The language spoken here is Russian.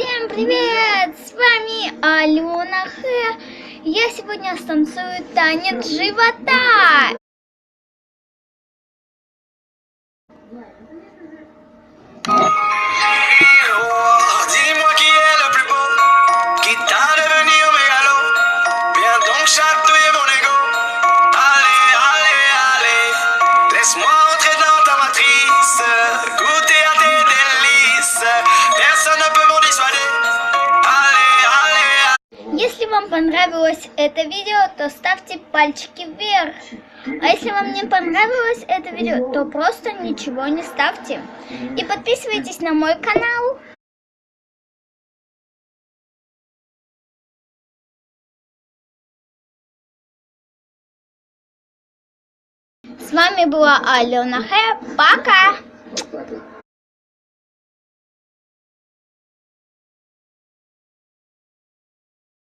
Всем привет! С вами Алена Хэ. Я сегодня станцую танец живота. Smile. Вам понравилось это видео, то ставьте пальчики вверх. А если вам не понравилось это видео, то просто ничего не ставьте. И подписывайтесь на мой канал. С вами была Алена Хэ. Пока!